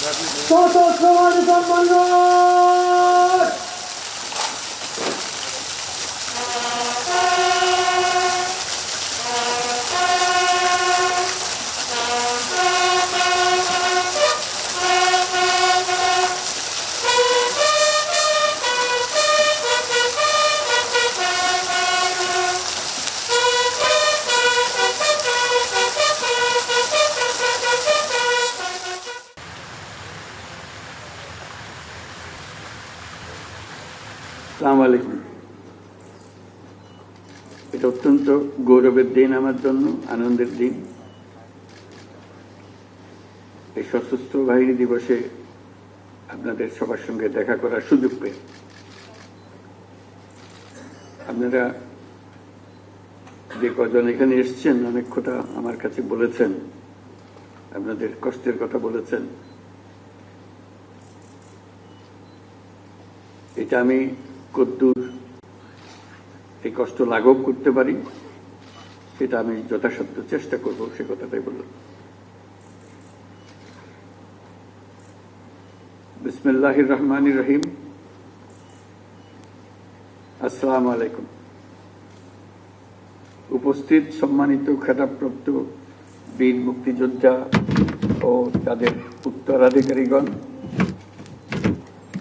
সশস্ত্র বাহিনী সম্মান সালাম আলাইকুম। এটা অত্যন্ত গৌরবের দিন আমার জন্য, আনন্দের দিন। এই সশস্ত্র বাহিনী দিবসে আপনাদের সবার সঙ্গে দেখা করার সুযোগ পেয়ে। আপনারা যে কজন এখানে এসছেন, অনেক কথা আমার কাছে বলেছেন, আপনাদের কষ্টের কথা বলেছেন। এটা আমি কদ্দূর, এই কষ্ট লাঘব করতে পারি সেটা আমি যথাসাধ্য চেষ্টা করব, সে কথাটাই বললাম বিসমিল্লাহ রহমান রহিম। আসসালামু আলাইকুম। উপস্থিত সম্মানিত খেতাবপ্রাপ্ত বীর মুক্তিযোদ্ধা ও তাদের উত্তরাধিকারীগণ,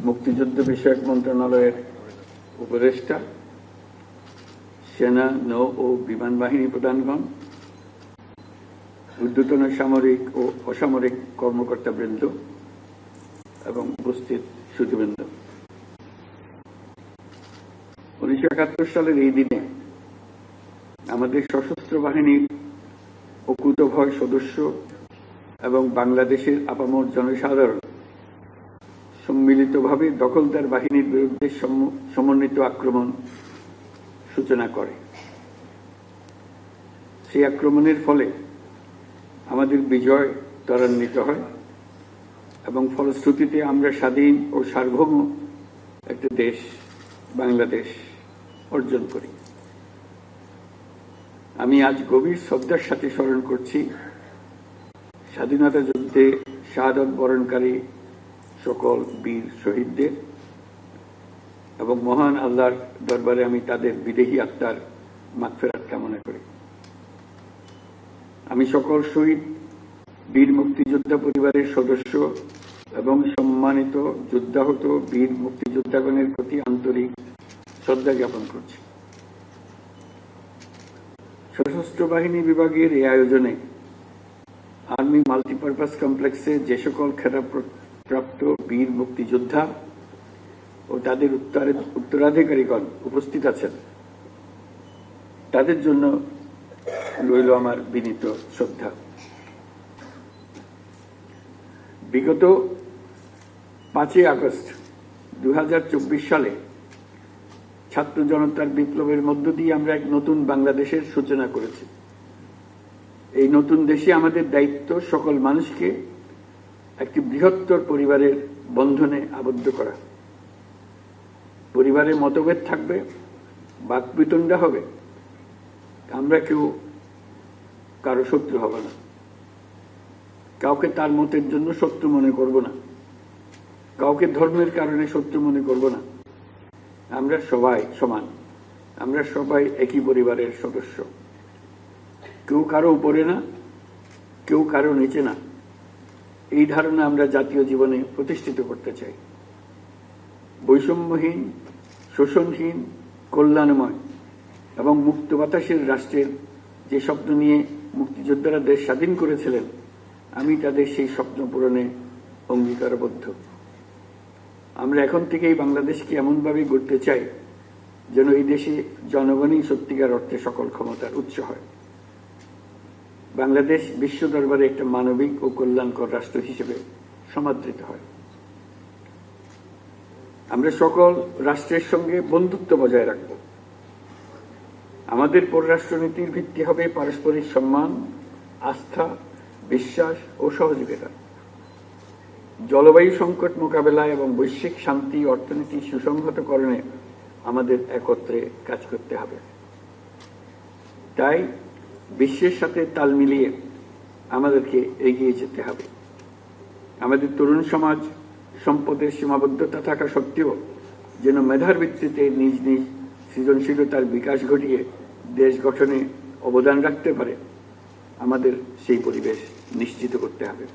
মুক্তিযুদ্ধ বিষয়ক মন্ত্রণালয়ের উপদেষ্টা, সেনা, নৌ ও বিমান বাহিনী প্রধানগণ ঊর্ধ্বতন সামরিক ও অসামরিক কর্মকর্তা কর্মকর্তাবৃন্দ এবং উপস্থিত সুযোবৃন্দ উনিশশো একাত্তর সালের এই দিনে আমাদের সশস্ত্র বাহিনীর অকুতভয় সদস্য এবং বাংলাদেশের আপামর জনসাধারণ সম্মিলিতভাবে দখলদার বাহিনীর বিরুদ্ধে সমন্বিত আক্রমণ সূচনা করে। সেই আক্রমণের ফলে আমাদের বিজয় ত্বরান্বিত হয় এবং ফলশ্রুতিতে আমরা স্বাধীন ও সার্বভৌম একটা দেশ, বাংলাদেশ অর্জন করি। আমি আজ গভীর শ্রদ্ধার সাথে স্মরণ করছি স্বাধীনতা যুদ্ধে শাহাদত বরণকারী সকল বীর শহীদদের এবং মহান আল্লাহর দরবারে আমি তাদের বিদেহী আত্মার মাগফেরাত কামনা করি। আমি সকল শহীদ, বীর মুক্তিযোদ্ধা পরিবারের সদস্য এবং সম্মানিত যুদ্ধাহত বীর মুক্তিযোদ্ধাগণের প্রতি আন্তরিক শ্রদ্ধা জ্ঞাপন করছি। সশস্ত্র বাহিনী বিভাগের এই আয়োজনে আর্মি মাল্টিপারপাস কমপ্লেক্সে যে সকল খেতাব প্রাপ্ত বীর মুক্তিযোদ্ধা ও তাদের উত্তরাধিকারীগণ উপস্থিত আছেন। তাদের জন্য রইল আমার বিনীত শ্রদ্ধা। বিগত পাঁচই আগস্ট দু হাজার চব্বিশ সালে ছাত্র জনতার বিপ্লবের মধ্য দিয়ে আমরা এক নতুন বাংলাদেশের সূচনা করেছি। এই নতুন দেশে আমাদের দায়িত্ব সকল মানুষকে একটি বৃহত্তর পরিবারের বন্ধনে আবদ্ধ করা। পরিবারের মতভেদ থাকবে, বাকবিতণ্ডা হবে। আমরা কেউ কারও শত্রু হব না। কাউকে তার মতের জন্য শত্রু মনে করব না। কাউকে ধর্মের কারণে শত্রু মনে করব না। আমরা সবাই সমান। আমরা সবাই একই পরিবারের সদস্য। কেউ কারও উপরে না, কেউ কারও নিচে না। এই ধারণা আমরা জাতীয় জীবনে প্রতিষ্ঠিত করতে চাই। বৈষম্যহীন, শোষণহীন, কল্যাণময় এবং মুক্ত বাতাসের রাষ্ট্রের যে স্বপ্ন নিয়ে মুক্তিযোদ্ধারা দেশ স্বাধীন করেছিলেন, আমি তাদের সেই স্বপ্ন পূরণে অঙ্গীকারবদ্ধ। আমরা এখন থেকেই বাংলাদেশকে এমনভাবে গড়তে চাই যেন এই দেশে জনগণই সত্যিকার অর্থে সকল ক্ষমতার উৎস হয়। বাংলাদেশ বিশ্ব দরবারে একটা মানবিক ও কল্যাণকর রাষ্ট্র হিসেবে সমাদৃত হয়। আমরা সকল রাষ্ট্রের সঙ্গে বন্ধুত্ব বজায় রাখব। আমাদের পররাষ্ট্রনীতির ভিত্তি হবে পারস্পরিক সম্মান, আস্থা, বিশ্বাস ও সহযোগিতা। জলবায়ু সংকট মোকাবেলায় এবং বৈশ্বিক শান্তি অর্থনীতি সুসংহতকরণে আমাদের একত্রে কাজ করতে হবে। তাই বিশ্বের সাথে তাল মিলিয়ে আমাদেরকে এগিয়ে যেতে হবে। আমাদের তরুণ সমাজ সম্পদের সীমাবদ্ধতা থাকা সত্ত্বেও যেন মেধার ভিত্তিতে নিজ নিজ সৃজনশীলতার বিকাশ ঘটিয়ে দেশ গঠনে অবদান রাখতে পারে, আমাদের সেই পরিবেশ নিশ্চিত করতে হবে।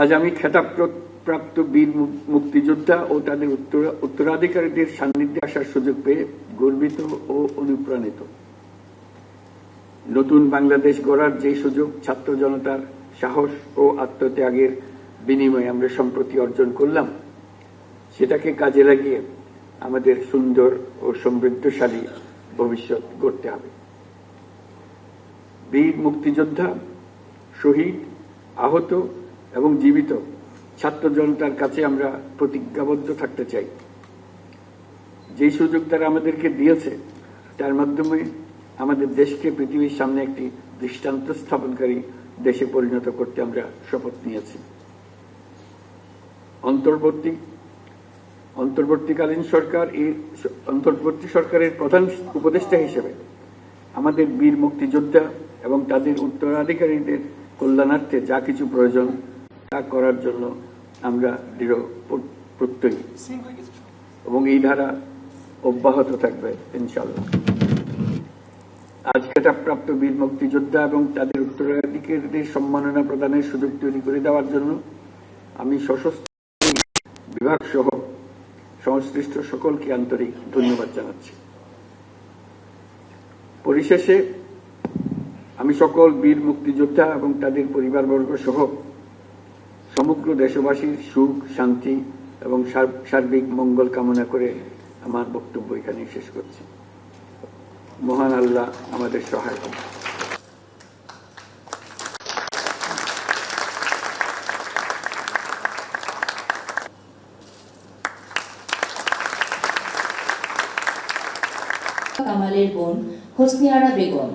আজ আমি খেতাবপ্রাপ্ত বীর মুক্তিযোদ্ধা ও তাদের উত্তরাধিকারীদের সান্নিধ্যে আসার সুযোগ পেয়ে গর্বিত ও অনুপ্রাণিত। নতুন বাংলাদেশ গড়ার যে সুযোগ, ছাত্র জনতার সাহস ও আত্মত্যাগের বিনিময়ে আমরা সম্প্রতি অর্জন করলাম। সেটাকে কাজে লাগিয়ে আমাদের সুন্দর ও সমৃদ্ধশালী ভবিষ্যৎ গড়তে হবে। বীর মুক্তিযোদ্ধা, শহীদ, আহত এবং জীবিত ছাত্র জনতার কাছে আমরা প্রতিজ্ঞাবদ্ধ থাকতে চাই। যে সুযোগ তারা আমাদেরকে দিয়েছে, তার মাধ্যমে আমাদের দেশকে, পৃথিবীর সামনে একটি দৃষ্টান্ত স্থাপনকারী দেশে পরিণত করতে আমরা শপথ নিয়েছি। অন্তর্বর্তী, অন্তর্বর্তীকালীন সরকার এই অন্তর্বর্তী সরকারের প্রধান উপদেষ্টা হিসেবে আমাদের বীর মুক্তিযোদ্ধা এবং তাদের উত্তরাধিকারীদের কল্যাণার্থে যা কিছু প্রয়োজন তা করার জন্য আমরা দৃঢ় প্রত্যয়ী এবং এই ধারা অব্যাহত থাকবে ইনশাল্লাহ আজ খেতাবপ্রাপ্ত বীর মুক্তিযোদ্ধা এবং তাদের উত্তরাধিকারীদের সম্মাননা প্রদানের সুযোগ তৈরি করে দেওয়ার জন্য আমি সশস্ত্র বিভাগ সহ সংশ্লিষ্ট সকলকে আন্তরিক ধন্যবাদ জানাচ্ছি। পরিশেষে আমি সকল বীর মুক্তিযোদ্ধা এবং তাদের পরিবারবর্গ সহ সমগ্র দেশবাসীর সুখ, শান্তি এবং সার্বিক মঙ্গল কামনা করে আমার বক্তব্য এখানে শেষ করছি মহান আল্লাহ আমাদের সহায়। কামালের বোন হোসনে আরা বেগম